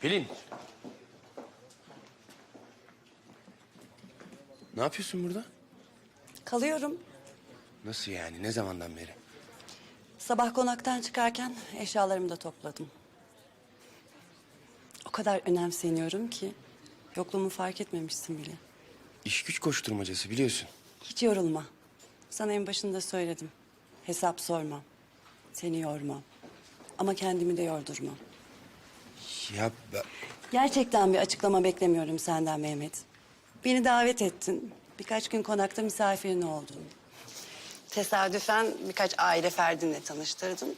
Pelin. Ne yapıyorsun burada? Kalıyorum. Nasıl yani? Ne zamandan beri? Sabah konaktan çıkarken eşyalarımı da topladım. O kadar önemseniyorum ki yokluğumu fark etmemişsin bile. İş güç koşturmacası biliyorsun. Hiç yorulma. Sana en başında söyledim. Hesap sormam. Seni yormam. Ama kendimi de yordurmam. Ya ben... Gerçekten bir açıklama beklemiyorum senden Mehmet. Beni davet ettin. Birkaç gün konakta misafirin oldun. Tesadüfen birkaç aile ferdinle tanıştırdın.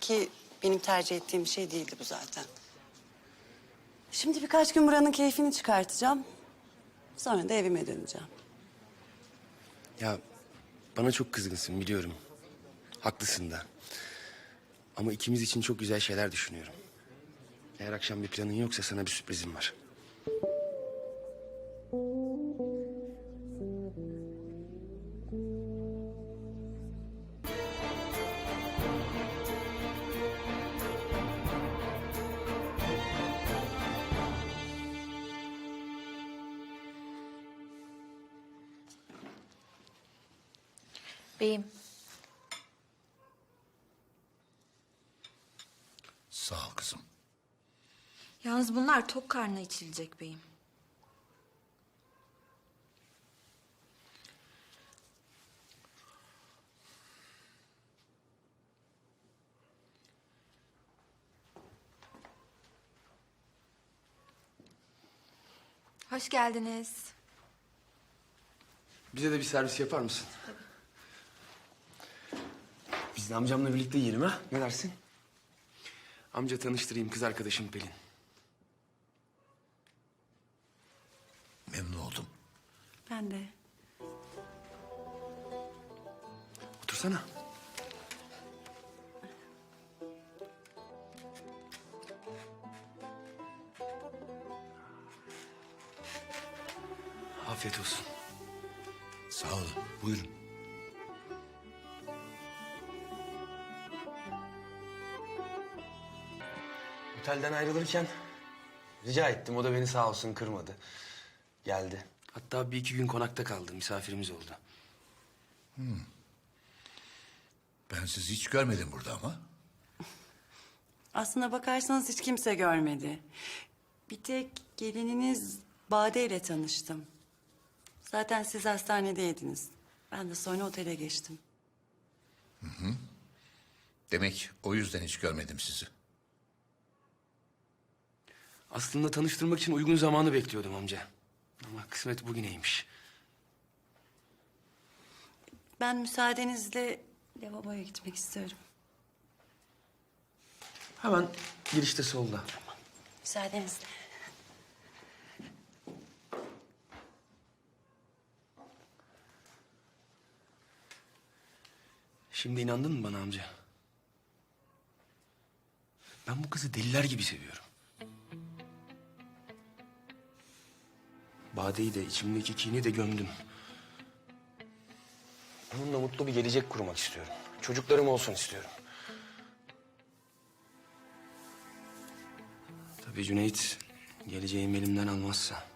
Ki benim tercih ettiğim şey değildi bu zaten. Şimdi birkaç gün buranın keyfini çıkartacağım. Sonra da evime döneceğim. Ya bana çok kızgınsın biliyorum. Haklısın da. Ama ikimiz için çok güzel şeyler düşünüyorum. Eğer akşam bir planın yoksa sana bir sürprizim var. Beyim, yalnız bunlar tok karnına içilecek beyim. Hoş geldiniz. Bize de bir servis yapar mısın? Biz de amcamla birlikte yiyelim ha? Ne dersin? Amca tanıştırayım kız arkadaşım Pelin. Ben de. Otursana. Afiyet olsun. Sağ olun. Buyurun. Otelden ayrılırken rica ettim. O da beni sağ olsun kırmadı. Geldi. Hatta bir iki gün konakta kaldı. Misafirimiz oldu. Ben sizi hiç görmedim burada ama. Aslına bakarsanız hiç kimse görmedi. Bir tek gelininiz Bade ile tanıştım. Zaten siz hastanedeydiniz. Ben de sonra otele geçtim. Demek o yüzden hiç görmedim sizi. Aslında tanıştırmak için uygun zamanı bekliyordum amca. Ama kısmet bugüneymiş. Ben müsaadenizle lavaboya gitmek istiyorum. Hemen girişte solda. Müsaadenizle. Şimdi inandın mı bana amca? Ben bu kızı deliler gibi seviyorum. Bade'yi de içimdeki kini de gömdüm. Onunla mutlu bir gelecek kurmak istiyorum. Çocuklarım olsun istiyorum. Tabii Cüneyt geleceğimi elimden almazsa.